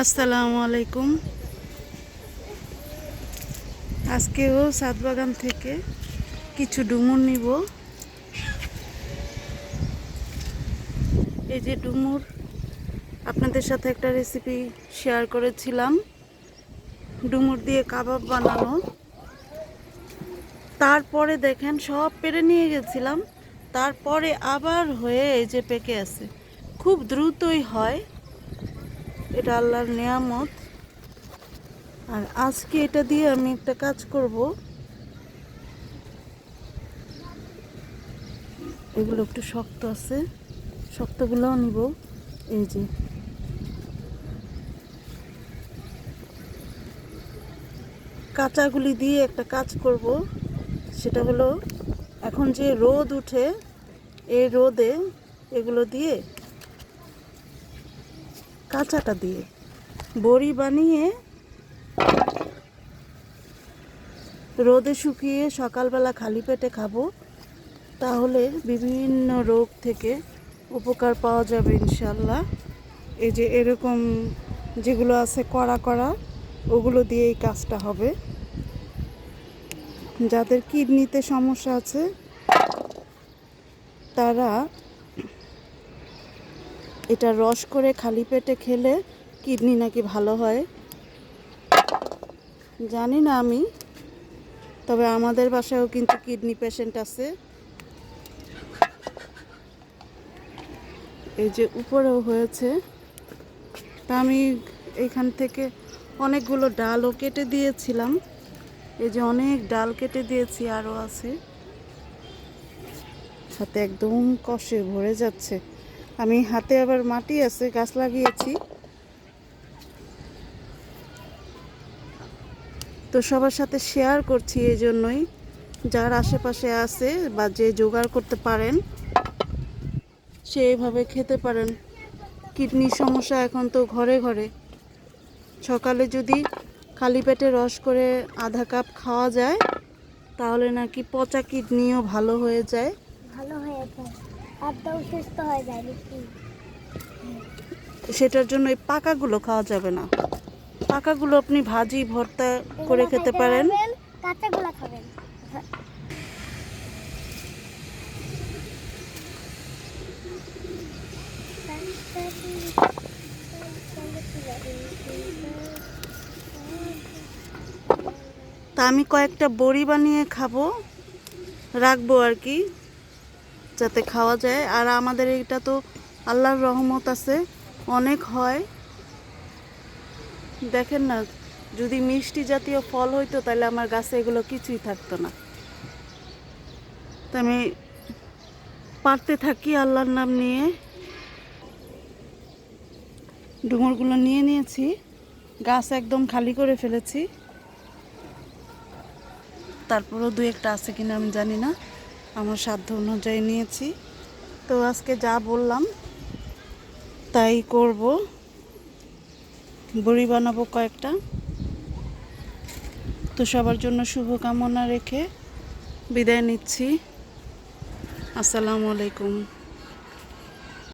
আসসালামু আলাইকুম। আজকেও সাত বাগান থেকে কিছু ডুমুর নিব। এই যে ডুমুর, আপনাদের সাথে একটা রেসিপি শেয়ার করেছিলাম। ডুমুর দিয়ে কাবাব বানানো। তারপরে দেখেন সব পেরে নিয়ে গেছিলাম। তারপরে আবার হয়ে এই যে পেকে আছে। খুব দ্রুতই হয়। এটা আল্লাহর নিয়ামত। আর আজকে এটা দিয়ে আমি একটা কাজ করব। এগুলো একটু শক্ত আছে। শক্তগুলোও নিব। এই যে। কাঁচাগুলি দিয়ে একটা কাজ করব। সেটা হলো, এখন যে রোদ উঠে, এই রোদে এগুলো দিয়ে কাঁচাটা দিয়ে। বড়ি বানিয়ে রোদে শুকিয়ে সকালবেলা খালি পেটে খাব, তাহলে বিভিন্ন রোগ থেকে উপকার পাওয়া যাবে ইনশাল্লাহ। এই যে এরকম যেগুলো আছে কড়া কড়া, ওগুলো দিয়ে এই কাজটা হবে। যাদের কিডনিতে সমস্যা আছে, তারা এটা রস করে খালি পেটে খেলে কিডনি নাকি ভালো হয়? জানি না আমি। তবে আমাদের বাসায়ও কিন্তু কিডনি পেশেন্ট আছে। এই যে উপরেও হয়েছে। তা আমি এখান থেকে অনেকগুলো ডালও কেটে দিয়েছিলাম। এই যে অনেক ডাল কেটে দিয়েছি, আরও আছে। সাথে একদম কষে ভরে যাচ্ছে। আমি হাতে আবার মাটি আছে, গাছ লাগিয়েছি। তো সবার সাথে শেয়ার করছি এই জন্যই যার আশেপাশে আছে বা যে জোগাড় করতে পারেন, সে খেতে পারেন। কিডনির সমস্যা এখন তো ঘরে ঘরে। সকালে যদি খালি পেটে রস করে আধা কাপ খাওয়া যায়, তাহলে নাকি পচা কিডনিও ভালো হয়ে যায়। সুস্থ হয়ে যায় সেটার জন্য এই পাকাগুলো খাওয়া যাবে না। পাকাগুলো আপনি ভাজি ভর্তা করে খেতে পারেন। কাঁচাগুলো খাবেন। তা আমি কয়েকটা বড়ি বানিয়ে খাব রাখব আর কি। যাতে খাওয়া যায়। আর আমাদের এটা তো আল্লাহর রহমত আছে, অনেক হয়। দেখেন না, যদি মিষ্টি জাতীয় ফল হইতো, তাহলে আমার গাছে এগুলো কিছুই থাকতো না। আমি পারতে থাকি আল্লাহর নাম নিয়ে। ডুমুরগুলো নিয়ে নিয়েছি, গাছ একদম খালি করে ফেলেছি। তারপরও দু একটা আছে কিনা আমি জানি না। আমার সাধ্য অনুযায়ী নিয়েছি। তো আজকে যা বললাম, তাই করব। বড়ি বানাবো কয়েকটা। তো সবার জন্য শুভকামনা রেখে বিদায় নিচ্ছি। আসসালামু আলাইকুম।